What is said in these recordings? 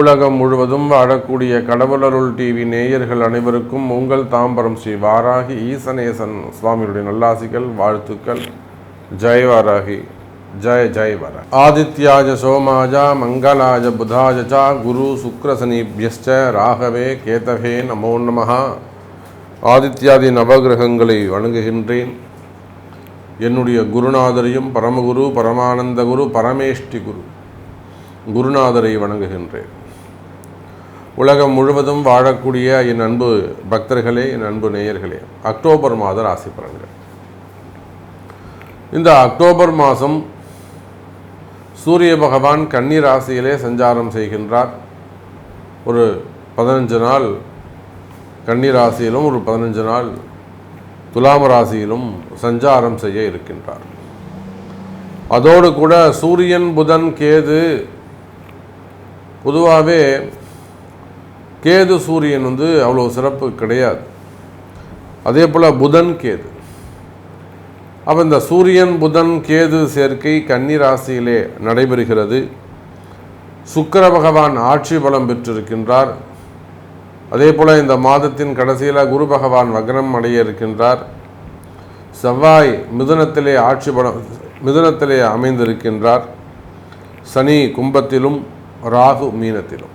உலகம் முழுவதும் வாழக்கூடிய கடவுளருள் டிவி நேயர்கள் அனைவருக்கும் உங்கள் தாம்பரம் ஸ்ரீ வாராகி ஈசநேசன் சுவாமியுடைய நல்லாசிகள் வாழ்த்துக்கள். ஜெய் வாராகி. ஜெய ஜெய் வர ஆதித்யாஜ சோமாஜா மங்களாஜ புதாஜ குரு சுக்ரசனிபியஸ்ச ராகவே கேதவே நமோ நமகா ஆதித்யாதி நவகிரகங்களை வணங்குகின்றேன். என்னுடைய குருநாதரையும் பரமகுரு பரமானந்த குரு பரமேஷ்டி குரு குருநாதரை வணங்குகின்றேன். உலகம் முழுவதும் வாழக்கூடிய என் அன்பு பக்தர்களே என் அன்பு நேயர்களே அக்டோபர் மாத ராசி பலன்கள். இந்த அக்டோபர் மாதம் சூரிய பகவான் கன்னி ராசியிலே சஞ்சாரம் செய்கின்றார். ஒரு பதினஞ்சு நாள் கன்னி ராசியிலும் ஒரு பதினஞ்சு நாள் துலாம ராசியிலும் சஞ்சாரம் செய்ய இருக்கின்றார். அதோடு கூட சூரியன் புதன் கேது பொதுவாகவே கேது சூரியன் வந்து அவ்வளோ சிறப்பு கிடையாது. அதே போல் புதன் கேது. அப்போ இந்த சூரியன் புதன் கேது சேர்க்கை கன்னி ராசியிலே நடைபெறுகிறது. சுக்கர பகவான் ஆட்சி பலம் பெற்றிருக்கின்றார். அதே போல் இந்த மாதத்தின் கடைசியில் குரு பகவான் வக்ரம் அடைய இருக்கின்றார். செவ்வாய் மிதுனத்திலே ஆட்சி பலம் மிதுனத்திலே அமைந்திருக்கின்றார். சனி கும்பத்திலும் ராகு மீனத்திலும்.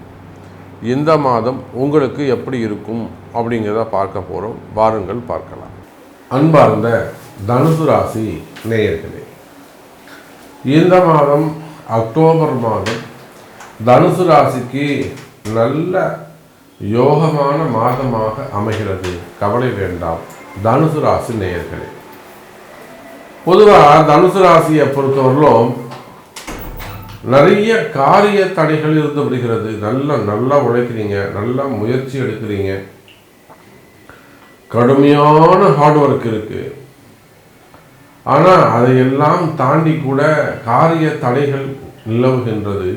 இந்த மாதம் உங்களுக்கு எப்படி இருக்கும் அப்படிங்கிறத பார்க்க போகிறோம் வாருங்கள் பார்க்கலாம். அன்பார்ந்த தனுசு ராசி நேயர்களே இந்த மாதம் அக்டோபர் மாதம் தனுசு ராசிக்கு நல்ல யோகமான மாதமாக அமைகிறது. கவலை வேண்டாம் தனுசு ராசி நேயர்களே. பொதுவாக தனுசு ராசியை பொறுத்தவரையிலும் நிறைய காரிய தடைகள் இருந்து வருகிறது. நல்லா நல்லா உழைக்கிறீங்க. நல்லா முயற்சி எடுக்கிறீங்க. கடுமையான ஹார்ட் ஒர்க் இருக்கு. ஆனால் அதையெல்லாம் தாண்டி கூட காரிய தடைகள் நிலவுகின்றது.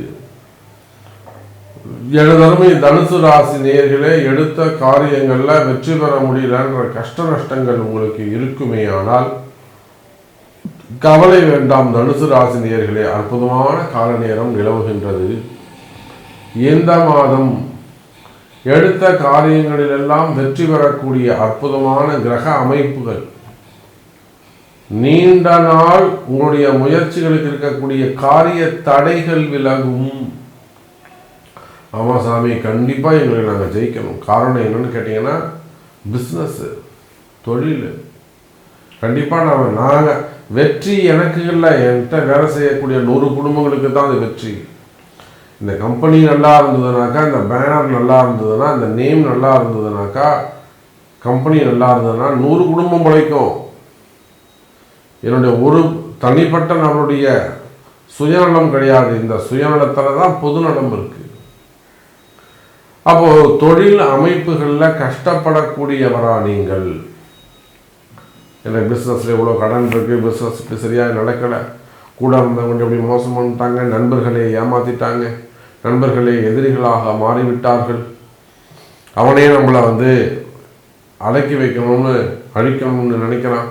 எனதருமை தனுசு ராசி நேர்களே எடுத்த காரியங்களில் வெற்றி பெற முடியலன்ற கஷ்ட நஷ்டங்கள் உங்களுக்கு இருக்குமே ஆனால் கவலை வேண்டாம் தனுசு ராசி நேர்களே அற்புதமான கால நேரம் நிலவுகின்றது. இந்த மாதம் எடுத்த காரியங்களிலெல்லாம் வெற்றி பெறக்கூடிய அற்புதமான கிரக அமைப்புகள். நீண்ட நாள் உங்களுடைய முயற்சிகளுக்கு இருக்கக்கூடிய காரிய தடைகள் விலகும். ஆமாம் சாமி கண்டிப்பாக எங்களுக்கு நாங்கள் ஜெயிக்கணும். காரணம் என்னன்னு கேட்டிங்கன்னா பிஸ்னஸ்ஸு தொழில். கண்டிப்பாக நாங்கள் நாங்கள் வெற்றி எனக்கு இல்லை என்கிட்ட வேலை செய்யக்கூடிய நூறு குடும்பங்களுக்கு தான் அது வெற்றி. இந்த கம்பெனி நல்லா இருந்ததுனாக்கா இந்த பேனர் நல்லா இருந்ததுன்னா இந்த நேம் நல்லா இருந்ததுனாக்கா கம்பெனி நல்லா இருந்ததுன்னா நூறு குடும்பம் பிழைக்கும் என்னுடைய ஒரு தனிப்பட்ட நம்மளுடைய சுயநலம் கிடையாது. இந்த சுயநலத்தில் தான் பொதுநலம் இருக்குது அப்போது தொழில் அமைப்புகளில் கஷ்டப்படக்கூடியவரா நீங்கள்? எனக்கு பிஸ்னஸில் இவ்வளோ கடன் இருக்குது பிஸ்னஸ் இப்படி சரியாக நடக்கலை. கூட இருந்தவங்க இப்படி மோசம் பண்ணிட்டாங்க நண்பர்களை ஏமாற்றிட்டாங்க நண்பர்களே எதிரிகளாக மாறிவிட்டார்கள். அவனே நம்மளை வந்து அடக்கி வைக்கணும்னு அழிக்கணும்னு நினைக்கிறான்.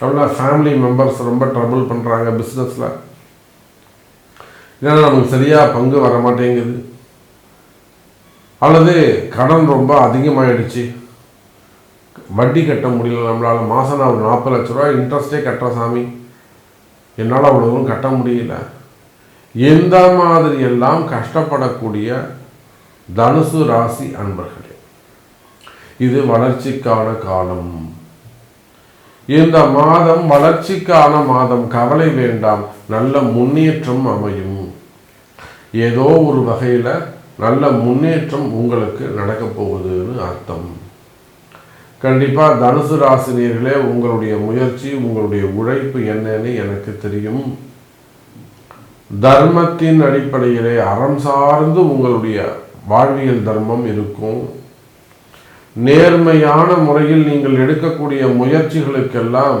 அப்படின்னா ஃபேமிலி மெம்பர்ஸ் ரொம்ப ட்ரபிள் பண்ணுறாங்க பிஸ்னஸில் ஏன்னா நமக்கு சரியாக பங்கு வர மாட்டேங்குது அல்லது கடன் ரொம்ப அதிகமாகிடுச்சு வட்டி கட்ட முடியல நம்மளால் மாதம் நான் ஒரு நாற்பது லட்ச ரூபா இன்ட்ரெஸ்டே கட்டுற சாமி. என்னால் அவ்வளோவும் கட்ட முடியல. எந்த மாதிரி எல்லாம் கஷ்டப்படக்கூடிய தனுசு ராசி அன்பர்களே இது வளர்ச்சிக்கான காலம். இந்த மாதம் வளர்ச்சிக்கான மாதம் கவலை வேண்டாம் நல்ல முன்னேற்றம் அமையும். ஏதோ ஒரு வகையில் நல்ல முன்னேற்றம் உங்களுக்கு நடக்கப் போகுதுன்னு அர்த்தம். கண்டிப்பாக தனுசு ராசினியர்களே உங்களுடைய முயற்சி உங்களுடைய உழைப்பு என்னன்னு எனக்கு தெரியும். தர்மத்தின் அடிப்படையிலே அறம் சார்ந்து உங்களுடைய வாழ்வியல் தர்மம் இருக்கும். நேர்மையான முறையில் நீங்கள் எடுக்கக்கூடிய முயற்சிகளுக்கெல்லாம்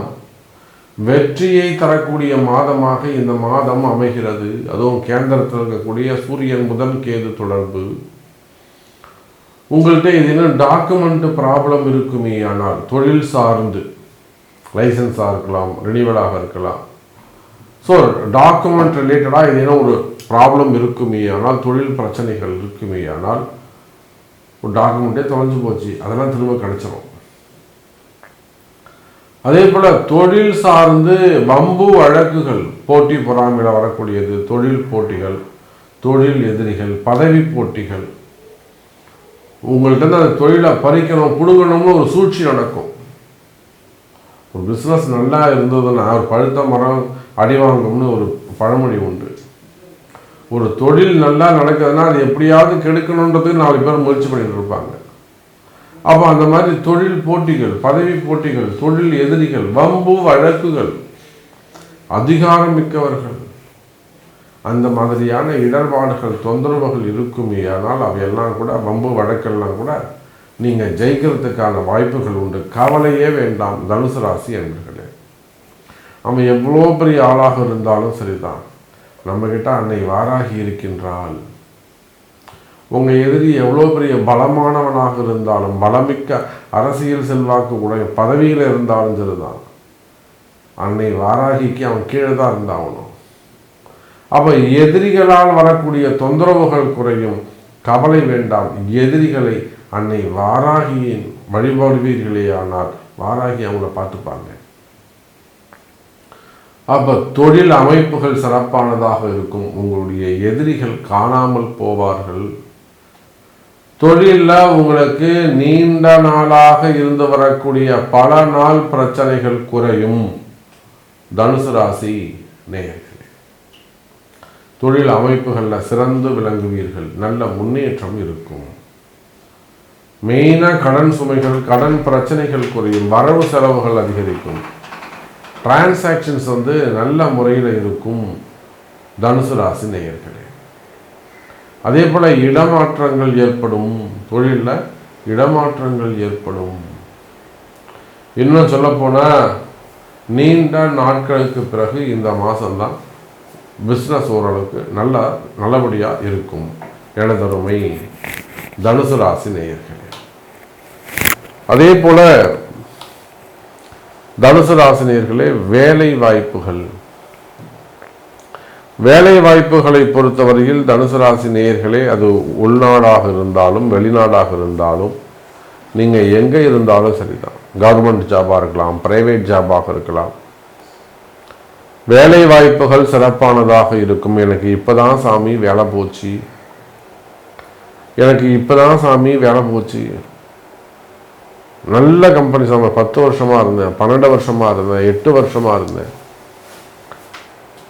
வெற்றியை தரக்கூடிய மாதமாக இந்த மாதம் அமைகிறது. அதுவும் கேந்திரத்தில் இருக்கக்கூடிய சூரியன் முதல் கேது தொடர்பு. உங்கள்கிட்ட ஏதேனும் டாக்குமெண்ட் ப்ராப்ளம் இருக்குமே ஆனால் தொழில் சார்ந்து லைசன்ஸாக இருக்கலாம் ரினிவலாக இருக்கலாம். ஸோ டாக்குமெண்ட் ரிலேட்டடாக ஏதேனும் ஒரு ப்ராப்ளம் இருக்குமே ஆனால் தொழில் பிரச்சனைகள் இருக்குமே ஆனால் ஒரு டாக்குமெண்ட்டே தொலைஞ்சு போச்சு அதெல்லாம் திரும்ப கிடச்சிரும். அதே போல் தொழில் சார்ந்து வம்பு வழக்குகள் போட்டி பொறாமையில் வரக்கூடியது தொழில் போட்டிகள் தொழில் எதிரிகள் பதவி போட்டிகள் உங்கள்கிட்ட அந்த தொழிலை பறிக்கணும் பிடுங்கணும்னு ஒரு சூழ்ச்சி நடக்கும். ஒரு பிஸ்னஸ் நல்லா இருந்ததுன்னா ஒரு பழுத்த மரம் அடி வாங்கும்னு ஒரு பழமொழி உண்டு. ஒரு தொழில் நல்லா நடக்குதுன்னா அது எப்படியாவது கெடுக்கணுன்றதுக்கு நாலு பேர் முயற்சி பண்ணிட்டு இருப்பாங்க. அப்போ அந்த மாதிரி தொழில் போட்டிகள் பதவி போட்டிகள் தொழில் எதிரிகள் வம்பு வழக்குகள் அதிகாரம் மிக்கவர்கள். அந்த மாதிரியான இடர்பாடுகள் தொந்தரவுகள் இருக்குமே ஆனால் அவையெல்லாம் கூட வம்பு வழக்கெல்லாம் கூட நீங்கள் ஜெயிக்கிறதுக்கான வாய்ப்புகள் உண்டு. கவலையே வேண்டாம் தனுசு ராசி என்பர்களே. அவன் எவ்வளோ பெரிய ஆளாக இருந்தாலும் சரிதான். நம்மக்கிட்ட அன்னை வாராகி இருக்கின்றாள். உங்கள் எதிரி எவ்வளோ பெரிய பலமானவனாக இருந்தாலும் பலமிக்க அரசியல் செல்வாக்கு உடைய பதவியில் இருந்தாலும் சரிதான். அன்னை வாராகிக்கு அவன் கீழே தான் இருந்தாகணும். அப்போ எதிரிகளால் வரக்கூடிய தொந்தரவுகள் குறையும். கவலை வேண்டாம். எதிரிகளை அன்னை வாராகியின் வழிபாடுவீர்களே ஆனால் வாராகி அவங்கள பார்த்துப்பாங்க. அப்போ தொழில் அமைப்புகள் சிறப்பானதாக இருக்கும். உங்களுடைய எதிரிகள் காணாமல் போவார்கள். தொழிலில் உங்களுக்கு நீண்ட நாளாக இருந்து வரக்கூடிய பல நாள் பிரச்சனைகள் குறையும். தனுசு ராசி நேர்கள் தொழில் அமைப்புகளில் சிறந்து விளங்குவீர்கள். நல்ல முன்னேற்றம் இருக்கும். மெயினாக கடன் சுமைகள் கடன் பிரச்சனைகள் குறையும். வரவு செலவுகள் அதிகரிக்கும். டிரான்சாக்ஷன்ஸ் வந்து நல்ல முறையில் இருக்கும். தனுசு ராசி நேயர்களே. அதே போல் இடமாற்றங்கள் ஏற்படும். தொழிலில் இடமாற்றங்கள் ஏற்படும். இன்னும் சொல்லப்போனால் நீண்ட நாட்களுக்கு பிறகு இந்த மாதம்தான் பிஸ்னஸ் ஓரளவுக்கு நல்ல நல்லபடியாக இருக்கும். எனதருமை தனுசு ராசி நேயர்களே. அதே போல் தனுசு ராசினியர்களே வேலை வாய்ப்புகள். வேலை வாய்ப்புகளை பொறுத்தவரையில் தனுசு ராசி நேயர்களே அது உள்நாடாக இருந்தாலும் வெளிநாடாக இருந்தாலும் நீங்கள் எங்கே இருந்தாலும் சரிதான். கவர்மெண்ட் ஜாபாக இருக்கலாம் ப்ரைவேட் ஜாபாக இருக்கலாம். வேலை வாய்ப்புகள் சிறப்பானதாக இருக்கும். எனக்கு இப்போதான் சாமி வேலை போச்சு. எனக்கு இப்போதான் சாமி வேலை போச்சு. நல்ல கம்பெனி சாமி. பத்து வருஷமாக இருந்தேன். பன்னெண்டு வருஷமாக இருந்தேன். எட்டு வருஷமாக இருந்தேன்.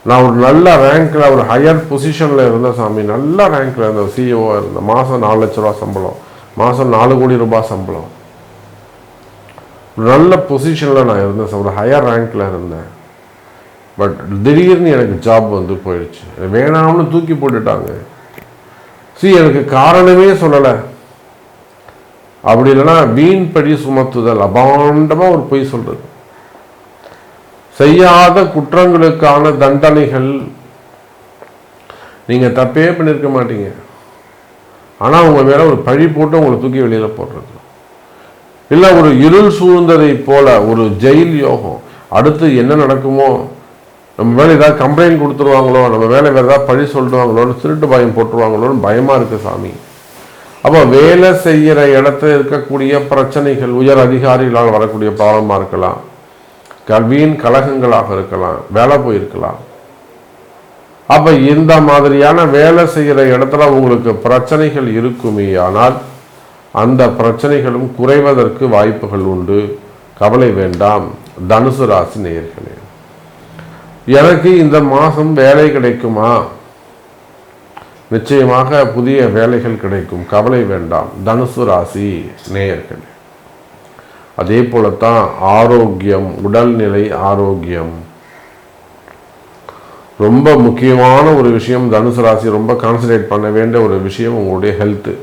நான் ஒரு நல்ல ரேங்க்கில் ஒரு ஹையர் பொசிஷனில் இருந்தேன் சாமி. நல்ல ரேங்க்கில் இருந்தேன். சிஇஓவாக இருந்தேன். மாதம் நாலு லட்ச ரூபா சம்பளம். மாதம் நாலு கோடி ரூபாய் சம்பளம். நல்ல பொசிஷனில் நான் இருந்தேன் சார் ஒரு ஹையர் ரேங்க்கில் இருந்தேன். பட் திடீர்னு எனக்கு ஜாப் வந்து போயிடுச்சு. வேணாம்னு தூக்கி போட்டுட்டாங்க. சி எனக்கு காரணமே சொல்லலை. அப்படி இல்லைன்னா வீண்படி சுமத்துதல் அபாண்டமாக ஒரு பொய் சொல்றது. செய்யாத குற்றங்களுக்கான தண்டனைகள் நீங்கள் தப்பே பண்ணியிருக்க மாட்டீங்க. ஆனால் உங்கள் மேலே ஒரு பழி போட்டு உங்களை தூக்கி வெளியில் போடுறது. இல்லை ஒரு இருள் சூழ்ந்ததை போல ஒரு ஜெயில் யோகம். அடுத்து என்ன நடக்குமோ நம்ம மேலே ஏதாவது கம்ப்ளைண்ட் கொடுத்துருவாங்களோ நம்ம மேலே வேறு ஏதாவது பழி சொல்லிடுவாங்களோன்னு திருட்டு பயம் போட்டுருவாங்களோன்னு பயமாக இருக்குது சாமி. அப்போ வேலை செய்கிற இடத்துல இருக்கக்கூடிய பிரச்சனைகள் உயர் அதிகாரிகளால் வரக்கூடிய ப்ராப்ளமாக இருக்கலாம். கல்வியின் கழகங்களாக இருக்கலாம் வேலை போயிருக்கலாம். அப்போ இந்த மாதிரியான வேலை செய்கிற இடத்துல உங்களுக்கு பிரச்சனைகள் இருக்குமே ஆனால் அந்த பிரச்சனைகளும் குறைவதற்கு வாய்ப்புகள் உண்டு. கவலை வேண்டாம். தனுசு ராசி நேயர்களே. எனக்கு இந்த மாதம் வேலை கிடைக்குமா? நிச்சயமாக புதிய வேலைகள் கிடைக்கும். கவலை வேண்டாம். தனுசு ராசி நேயர்கள். அதே போலத்தான் ஆரோக்கியம் உடல்நிலை ஆரோக்கியம். ரொம்ப முக்கியமான ஒரு விஷயம் தனுசு ராசி ரொம்ப கான்சன்ட்ரேட் பண்ண வேண்டிய ஒரு விஷயம் உங்களுடைய ஹெல்த்து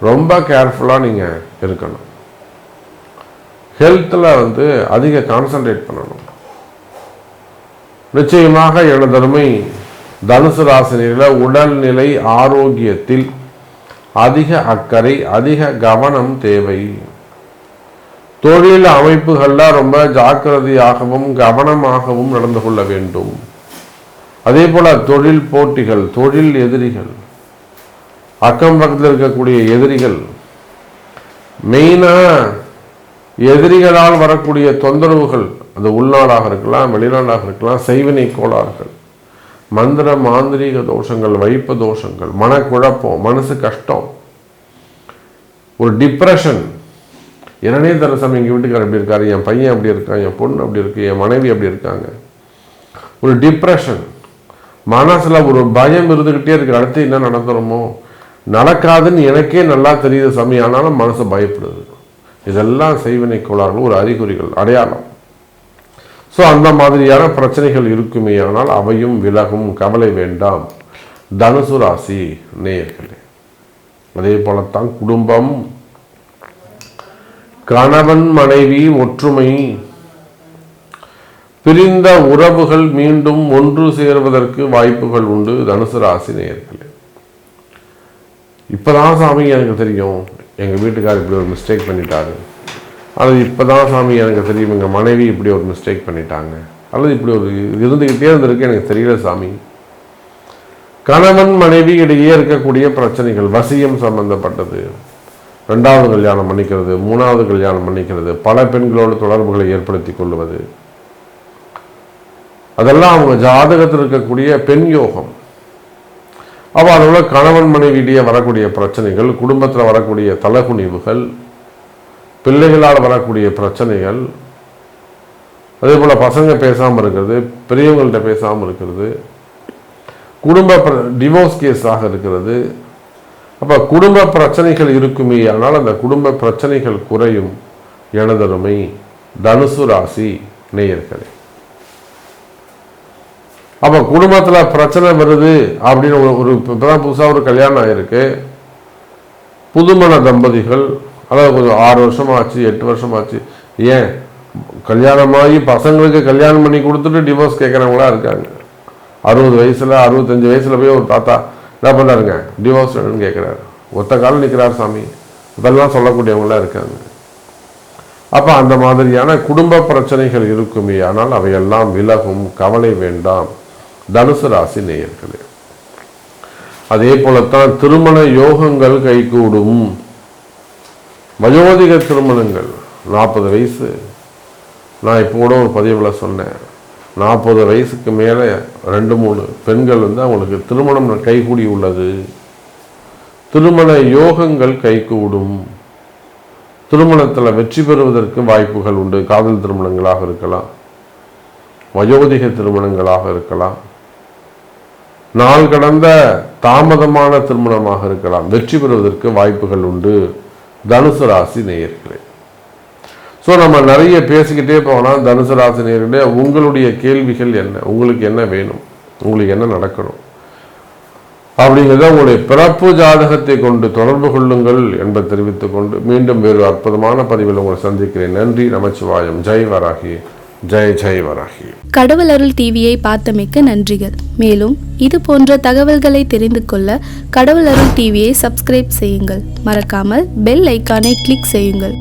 ரொம்ப கேர்ஃபுல்லாக நீங்கள் இருக்கணும். ஹெல்த்தில் வந்து அதிக கான்சன்ட்ரேட் பண்ணணும். நிச்சயமாக எனதருமை தனுசு ராசினியில் உடல்நிலை ஆரோக்கியத்தில் அதிக அக்கறை அதிக கவனம் தேவை. தொழில் அமைப்புகளில் ரொம்ப ஜாக்கிரதையாகவும் கவனமாகவும் நடந்து கொள்ள வேண்டும். அதே போல தொழில் போட்டிகள் தொழில் எதிரிகள் அக்கம் பக்கத்தில் இருக்கக்கூடிய எதிரிகள் மெயினாக எதிரிகளால் வரக்கூடிய தொந்தரவுகள் அது உள்நாடாக இருக்கலாம் வெளிநாடாக இருக்கலாம் செய்வினை கோளாறுகள் மந்திர மாந்திரீக தோஷங்கள் வைப்பு தோஷங்கள் மனக்குழப்பம் மனசு கஷ்டம் ஒரு டிப்ரெஷன் என்னன்னே தர சாமி எங்கள் வீட்டுக்கார் எப்படி இருக்காரு என் பையன் அப்படி இருக்கான் என் பொண்ணு அப்படி இருக்கு என் மனைவி அப்படி இருக்காங்க. ஒரு டிப்ரெஷன் மனசில் ஒரு பயம் இருந்துக்கிட்டே இருக்கு அடுத்து என்ன நடந்துருமோ. நடக்காதுன்னு எனக்கே நல்லா தெரியுது சாமி ஆனாலும் மனசு பயப்படுது. இதெல்லாம் செய்வினை கோளாறுகள் ஒரு அறிகுறிகள் அடையாளம். ஸோ அந்த மாதிரியான பிரச்சனைகள் இருக்குமே ஆனால் அவையும் விலகும் கவலை வேண்டாம். தனுசு ராசி நேயர்களே அதே போலத்தான் குடும்பம் கணவன் மனைவி ஒற்றுமை பிரிந்த உறவுகள் மீண்டும் ஒன்று சேர்வதற்கு வாய்ப்புகள் உண்டு தனுசு ராசி நேயர்களே. இப்பதான் சாமி எனக்கு தெரியும் எங்கள் வீட்டுக்கார் இப்படி ஒரு மிஸ்டேக் பண்ணிட்டாரு. அல்லது இப்பதான் சாமி எனக்கு தெரியும் எங்கள் மனைவி இப்படி ஒரு மிஸ்டேக் பண்ணிட்டாங்க. அல்லது இப்படி ஒரு இருந்துக்கிட்டே இருந்திருக்கு எனக்கு தெரியல சாமி. கணவன் மனைவி இடையே இருக்கக்கூடிய பிரச்சனைகள் வசியம் சம்பந்தப்பட்டது. ரெண்டாவது கல்யாணம் பண்ணிக்கிறது மூணாவது கல்யாணம் பண்ணிக்கிறது பல பெண்களோடு தொடர்புகளை ஏற்படுத்தி கொள்வது. அதெல்லாம் அவங்க ஜாதகத்தில் இருக்கக்கூடிய பெண் யோகம். அப்போ கணவன் மனைவியிடையே வரக்கூடிய பிரச்சனைகள் குடும்பத்தில் வரக்கூடிய தலகுனிவுகள் பிள்ளைகளால் வரக்கூடிய பிரச்சனைகள் அதே போல் பசங்க பேசாமல் இருக்கிறது பெரியவங்கள்ட்ட பேசாமல் இருக்கிறது குடும்ப டிவோர்ஸ் கேஸாக இருக்கிறது. அப்போ குடும்ப பிரச்சனைகள் இருக்குமே ஆனால் அந்த குடும்ப பிரச்சனைகள் குறையும். எனதருமை தனுசு ராசி நேயர்களே. அப்போ குடும்பத்தில் பிரச்சனை வருது அப்படின்னு ஒரு ஒரு இப்போதான் புதுசாக ஒரு கல்யாணம் ஆயிருக்கு. புதுமண தம்பதிகள் அதாவது கொஞ்சம் ஆறு வருஷம் ஆச்சு எட்டு வருஷம் ஆச்சு ஏன்? கல்யாணமாகி பசங்களுக்கு கல்யாணம் பண்ணி கொடுத்துட்டு டிவோர்ஸ் கேட்குறவங்களா இருக்காங்க. அறுபது வயசில் அறுபத்தஞ்சு வயசில் போய் ஒரு தாத்தா என்ன பண்ணாருங்க? டிவோர்ஸ் வேணும்னு கேட்குறாரு ஒத்த காலம் நிற்கிறார் சாமி. இதெல்லாம் சொல்லக்கூடியவங்களாம் இருக்காங்க. அப்போ அந்த மாதிரியான குடும்ப பிரச்சனைகள் இருக்குமே ஆனால் அவையெல்லாம் விலகும் கவலை வேண்டாம். தனுசு ராசி நேயர்களே. அதே போலத்தான் திருமண யோகங்கள் கைகூடும். வயோதிக திருமணங்கள். நாற்பது வயசு. நான் இப்போ கூட ஒரு பதிவில் சொன்னேன். நாற்பது வயசுக்கு மேலே ரெண்டு மூணு பெண்கள் வந்து அவங்களுக்கு திருமணம் கைகூடி உள்ளது. திருமண யோகங்கள் கைகூடும். திருமணத்தில் வெற்றி பெறுவதற்கு வாய்ப்புகள் உண்டு. காதல் திருமணங்களாக இருக்கலாம். வயோதிக திருமணங்களாக இருக்கலாம். நாள் கடந்த தாமதமான திருமணமாக இருக்கலாம். வெற்றி பெறுவதற்கு வாய்ப்புகள் உண்டு. தனுசு ராசி நேயர்களே. ஸோ நம்ம நிறைய பேசிக்கிட்டே போனால் தனுசு ராசி நேர்களே உங்களுடைய கேள்விகள் என்ன? உங்களுக்கு என்ன வேணும்? உங்களுக்கு என்ன நடக்கணும்? அப்படிங்கிறத உங்களுடைய பிறப்பு ஜாதகத்தை கொண்டு தொடர்பு கொள்ளுங்கள் என்பதை தெரிவித்துக்கொண்டு மீண்டும் வேறு அற்புதமான பதிவில் உங்களை சந்திக்கிறேன். நன்றி நமச்சிவாயம். ஜெய் வராகி. ஜெய் ஜெய் வராகி. கடவுள் அருள் டிவியை பார்த்தமைக்க நன்றிகள். மேலும் இது போன்ற தகவல்களை தெரிந்து கொள்ள கடவுள் அருள் டிவியை சப்ஸ்கிரைப் செய்யுங்கள். மறக்காமல் பெல் ஐக்கானை கிளிக் செய்யுங்கள்.